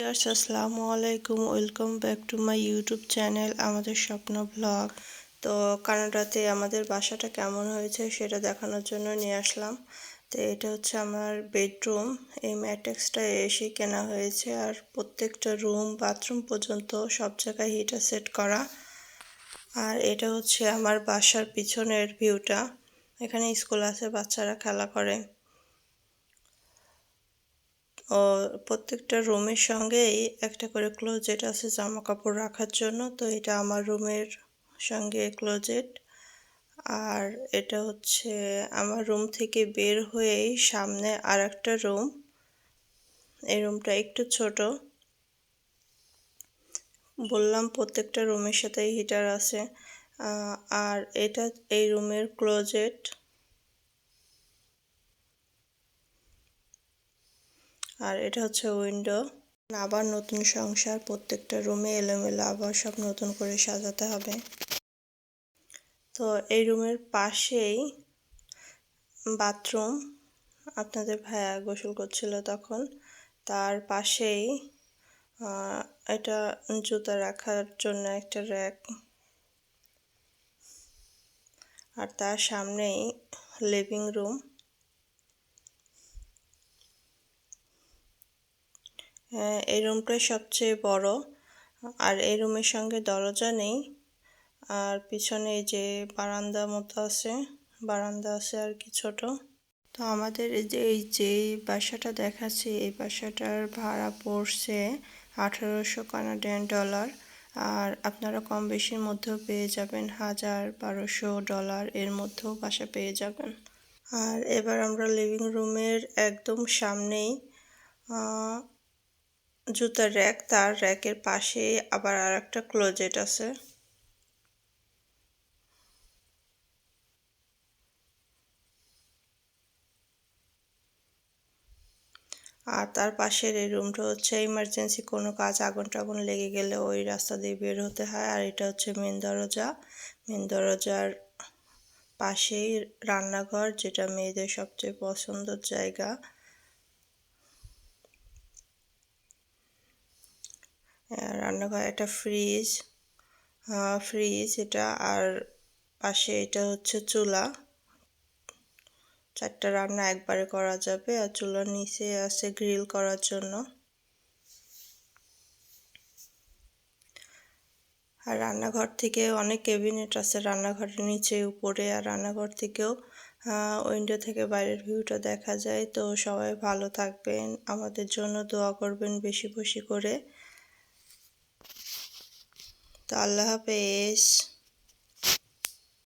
আসসালামু আলাইকুম। Welcome back to my YouTube channel, আমাদের স্বপ্ন ব্লগ। তো কানাডাতে আমাদের বাসাটা কেমন হয়েছে সেটা দেখানোর জন্য নিয়ে আসলাম। তো এটা হচ্ছে আমার বেডরুম। এই ম্যাট্রিক্সটা এসে কেনা হয়েছে আর প্রত্যেকটা রুম, বাথরুম পর্যন্ত সব জায়গায় হিটার সেট করা। আর এটা হচ্ছে আমার বাসার পিছনের ভিউটা। এখানে স্কুল আছে, বাচ্চারা খেলা করে। ও প্রত্যেকটা রুমের সঙ্গেই একটা করে ক্লোজেট আছে জামা কাপড় রাখার জন্য। তো এটা আমার রুমের সঙ্গে ক্লোজেট আর এটা হচ্ছে আমার রুম থেকে বের হয়েই সামনে আর একটা রুম। এই রুমটা একটু ছোট। বললাম প্রত্যেকটা রুমের সাথেই হিটার আছে। আর এটা এই রুমের ক্লোজেট আর এটা হচ্ছে উইন্ডো। আবার নতুন সংসার, প্রত্যেকটা রুমে এলোমেলো আবার সব নতুন করে সাজাতে হবে। তো এই রুমের পাশেই বাথরুম আপনাদের ভাইয়া গোসল করছিল তখন। তার পাশেই এটা জুতা রাখার জন্য একটা র্যাক। আর তার সামনেই লিভিং রুম এই রুমটাই সবচেয়ে বড়। আর এই রুমের সঙ্গে দরজা নেই। আর পিছনে এই যে বারান্দা মতো আছে, বারান্দা আছে আর কি ছোট। তো আমাদের এই যে এই যে বাসাটা দেখাচ্ছি, এই বাসাটার ভাড়া পড়ছে আঠারোশো কানাডিয়ান ডলার। আর আপনারা কম বেশির মধ্যেও পেয়ে যাবেন হাজার বারোশো ডলার এর মধ্যেও বাসা পেয়ে যাবেন। আর এবার আমরা লিভিং রুমের একদম সামনেই জুতার র্যাক তার র্যাকের পাশে আবার আর একটা ক্লোজেট আছে। আর তার পাশের এই রুমটা হচ্ছে ইমার্জেন্সি কোনো কাজ আগুন টাগুন লেগে গেলে ওই রাস্তা দিয়ে বের হতে হয়। আর এটা হচ্ছে মেন দরজা। মেন দরজার পাশেই রান্নাঘর, যেটা মেয়েদের সবচেয়ে পছন্দের জায়গা। রান্নাঘর একটা ফ্রিজ ফ্রিজ এটা আর পাশে এটা হচ্ছে চুলা। চারটা রান্না একবারে করা যাবে আর চুলার নিচে আছে গ্রিল করার জন্য। আর রান্নাঘর থেকে অনেক ক্যাবিনেট আছে রান্নাঘরের নিচে, উপরে আর রান্নাঘর থেকেও উইন্ডো থেকে বাইরের ভিউটা দেখা যায়। তো সবাই ভালো থাকবেন, আমাদের জন্য দোয়া করবেন বেশি বেশি করে। তো আল্লাহ হাফেজ।